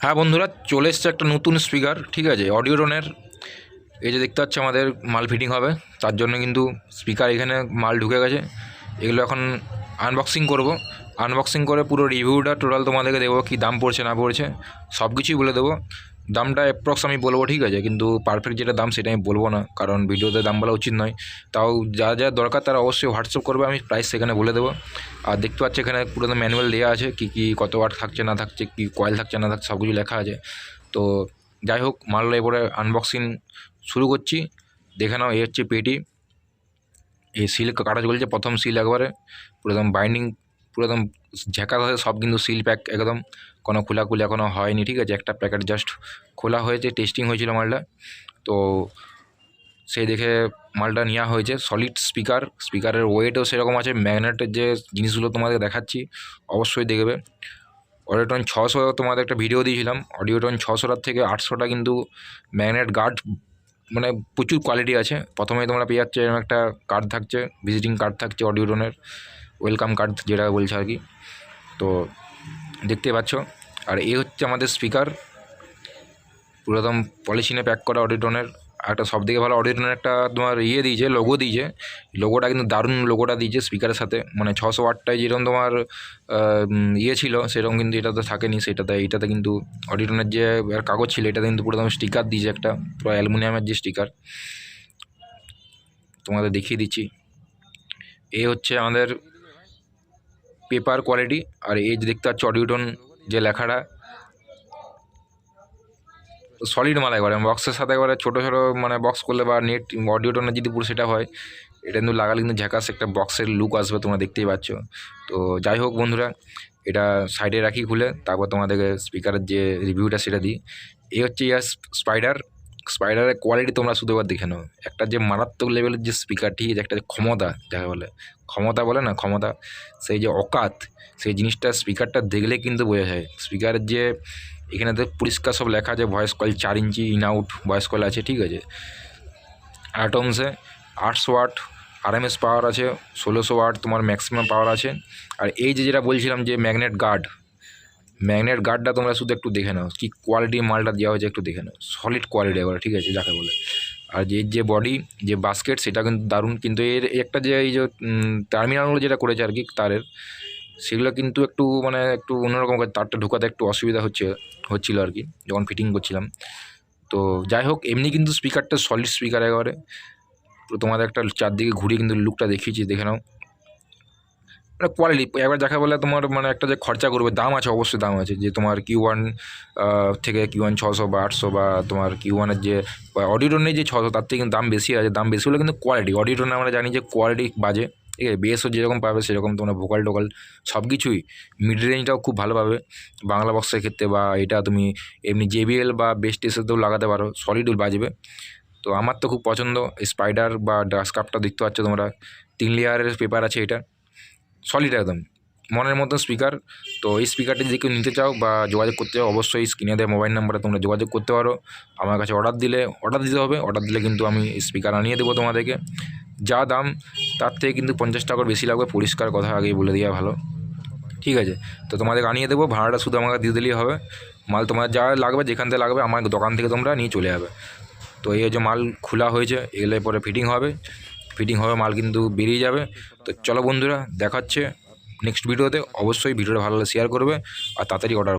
হ্যাঁ বন্ধুরা, চলে এসছে একটা নতুন স্পিকার ঠিক আছে? অডিওরনের এই যে দেখতে পাচ্ছি আমাদের মাল ফিটিং হবে, তার জন্য কিন্তু স্পিকার এখানে মাল ঢুকে গেছে। এগুলো এখন আনবক্সিং করব। আনবক্সিং করে পুরো রিভিউটা টোটাল তোমাদেরকে দেবো, কী দাম পড়ছে না পড়ছে সব কিছুই বলে দেবো। দামটা অ্যাপ্রক্স আমি বলব ঠিক আছে, কিন্তু পারফেক্ট যেটা দাম সেটা আমি বলব না, কারণ ভিডিওতে দাম বলা উচিত নয়। তাও যা যা দরকার তারা অবশ্যই হোয়াটসঅ্যাপ করবে, আমি প্রাইস সেখানে বলে দেবো। আর দেখতে পাচ্ছি এখানে পুরো ম্যানুয়াল দেওয়া আছে, কী কী, কত ওয়াট থাকছে, না থাকছে, কী কয়েল থাকছে, না থাকছে সব কিছু লেখা আছে। তো যাই হোক মালটা এবারে আনবক্সিং শুরু করছি। দেখে নাও, এই হচ্ছে পেটি। এই সিল কাটা চলছে, প্রথম সিল একবারে। পুরো একদম বাইন্ডিং পুরো একদম ঝেঁকা হয়ে সব কিন্তু সিল প্যাক একদম কোনো খোলাখুলি এখনও হয়নি, ঠিক আছে? একটা প্যাকেট জাস্ট খোলা হয়েছে টেস্টিং হয়েছিল মালটা। তো সেই দেখে মালটা নেওয়া হয়েছে। সলিড স্পিকার স্পিকারের ওয়েটও সেরকম আছে। ম্যাগনেটের যে জিনিসগুলো তোমাদের দেখাচ্ছি, অবশ্যই দেখবে। অডিওটন ছশো তোমাদের একটা ভিডিও দিয়েছিলাম। অডিওটন ছশোটার থেকে আটশোটা কিন্তু ম্যাগনেট গার্ড মানে প্রচুর কোয়ালিটি আছে। প্রথমে তোমরা পেয়ে যাচ্ছে এরকম একটা কার্ড থাকছে ভিজিটিং কার্ড থাকছে অডিওটনের ওয়েলকাম কার্ড যেটা বলছে আর কি। তো দেখতে পাচ্ছ। আর এ হচ্ছে আমাদের স্পিকার পুরো একদম প্যাক করা অডিটনের একটা সব থেকে ভালো অডিটনের একটা তোমার ইয়ে দিয়েছে লোগো দিয়েছে। লোগোটা কিন্তু দারুণ লোগোটা দিয়েছে স্পিকারের সাথে। মানে ছশো ওয়াটটায় যেরকম তোমার ইয়ে ছিল, সেরকম কিন্তু এটাতে থাকেনি। সেটাতে, এইটাতে কিন্তু অডিটনের যে কাগজ ছিল, এটাতে কিন্তু পুরো তোমার স্টিকার দিয়েছে একটা। পুরো অ্যালুমিনিয়ামের যে স্টিকার তোমাদের দেখিয়ে দিচ্ছি। এই হচ্ছে আমাদের পেপার কোয়ালিটি আর এই যে দেখতে পাচ্ছ অডিওটন যে লেখাটা সলিড মাল একবারে বক্সের সাথে একবারে ছোটো ছোটো মানে বক্স করলে বা নেট অডিওটনের যদি পুরো সেটা হয়, এটা কিন্তু লাগালে কিন্তু ঝাঁকাস একটা বক্সের লুক আসবে তোমরা দেখতেই পাচ্ছ। তো যাই হোক বন্ধুরা, এটা সাইডে রাখি খুলে, তারপর তোমাদেরকে স্পিকারের যে রিভিউটা সেটা দিই। এই হচ্ছে ইয়ার স্পাইডার স্পাইডারের কোয়ালিটি তোমরা শুধু এবার দেখে নাও। একটা যে মারাত্মক লেভেলের যে স্পিকার ঠিক আছে একটা যে ক্ষমতা, যাকে বলে। ক্ষমতা বলে না, ক্ষমতা। সেই যে অকাত, সেই জিনিসটা স্পিকারটা দেখলে কিন্তু বোঝা যায়। স্পিকারের যে এখানে তো পরিষ্কার সব লেখা আছে ভয়েস কল চার ইঞ্চি ইন আউট ভয়েস কল আছে, ঠিক আছে? অ্যাটমসে আটশো ওয়াট আরএমএস পাওয়ার আছে ষোলোশো ওয়াট তোমার ম্যাক্সিমাম পাওয়ার আছে। আর এই যে যেটা বলছিলাম যে ম্যাগনেট গার্ড ম্যাগনেট গার্ডটা তোমরা শুধু একটু দেখে নাও, কী কোয়ালিটি মালটা দেওয়া হয়েছে একটু দেখে নাও সলিড কোয়ালিটি এবার ঠিক আছে, যাকে বলে। আর যে যে বডি যে বাস্কেট সেটা কিন্তু দারুণ, কিন্তু এর একটা যে এই যে টার্মিনালগুলো যেটা করেছে আর কি, তারের সেগুলো কিন্তু একটু মানে একটু অন্যরকম তারটা ঢোকাতে একটু অসুবিধা হচ্ছে, হচ্ছিল আর কি, যখন ফিটিং করছিলাম। তো যাই হোক, এমনি কিন্তু স্পিকারটা সলিড স্পিকার একেবারে। তো তোমাদের একটা চারদিকে ঘুরিয়ে কিন্তু লুকটা দেখিয়েছি, দেখে নাও। মানে কোয়ালিটি একবার দেখা বলে তোমার মানে একটা যে খরচা করবে, দাম আছে, অবশ্যই দাম আছে। যে তোমার কিউ ওয়ান থেকে কিউ ওয়ান ছশো বা আটশো বা তোমার কিউ ওয়ানের যে অডিটনের যে ছশো, তার থেকে কিন্তু দাম বেশি আছে। দাম বেশি হলে কিন্তু কোয়ালিটি অডিটনে আমরা জানি যে কোয়ালিটি বাজে। ঠিক আছে বেসও যেরকম পাবে সেরকম তোমরা ভোকাল টোকাল সব কিছুই মিড রেঞ্জটাও খুব ভালো পাবে। বাংলা বক্সের ক্ষেত্রে বা এটা তুমি এমনি জেবিএল বা বেস্ট এসেতেও লাগাতে পারো সলিডুল বাজবে। তো আমার তো খুব পছন্দ স্পাইডার বা ডাস্ট কাপটা দেখতে পাচ্ছ তোমরা। তিন লেয়ারের পেপার আছে এটা সলিড একদম। মনের মতো স্পিকার তো এই স্পিকারটি যদি কেউ নিতে চাও বা যোগাযোগ করতে চাও, অবশ্যই স্ক্রিনে দেওয়া মোবাইল নাম্বারে তোমরা যোগাযোগ করতে পারো। আমার কাছে অর্ডার দিলে অর্ডার দিতে হবে অর্ডার দিলে কিন্তু আমি স্পিকার আনিয়ে দেবো তোমাদেরকে। যা দাম তার থেকে কিন্তু পঞ্চাশ টাকার বেশি লাগবে, পরিষ্কার কথা আগেই বলে দেওয়া ভালো। ঠিক আছে? তো তোমাদেরকে আনিয়ে দেবো, ভাড়াটা শুধু আমাকে দিয়ে দিলেই হবে। মাল তোমার যা লাগবে, যেখান থেকে লাগবে, আমার দোকান থেকে তোমরা নিয়ে চলে যাবে। তো এই যে মাল খোলা হয়েছে এগুলো পরে ফিটিং হবে। ফিটিং হবে, মাল কিন্তু বেরিয়ে যাবে। তো চলো বন্ধুরা, দেখাচ্ছে। নেক্সট ভিডিওতে অবশ্যই ভিডিওটা ভালো শেয়ার করবে, আর তাড়াতাড়ি অর্ডার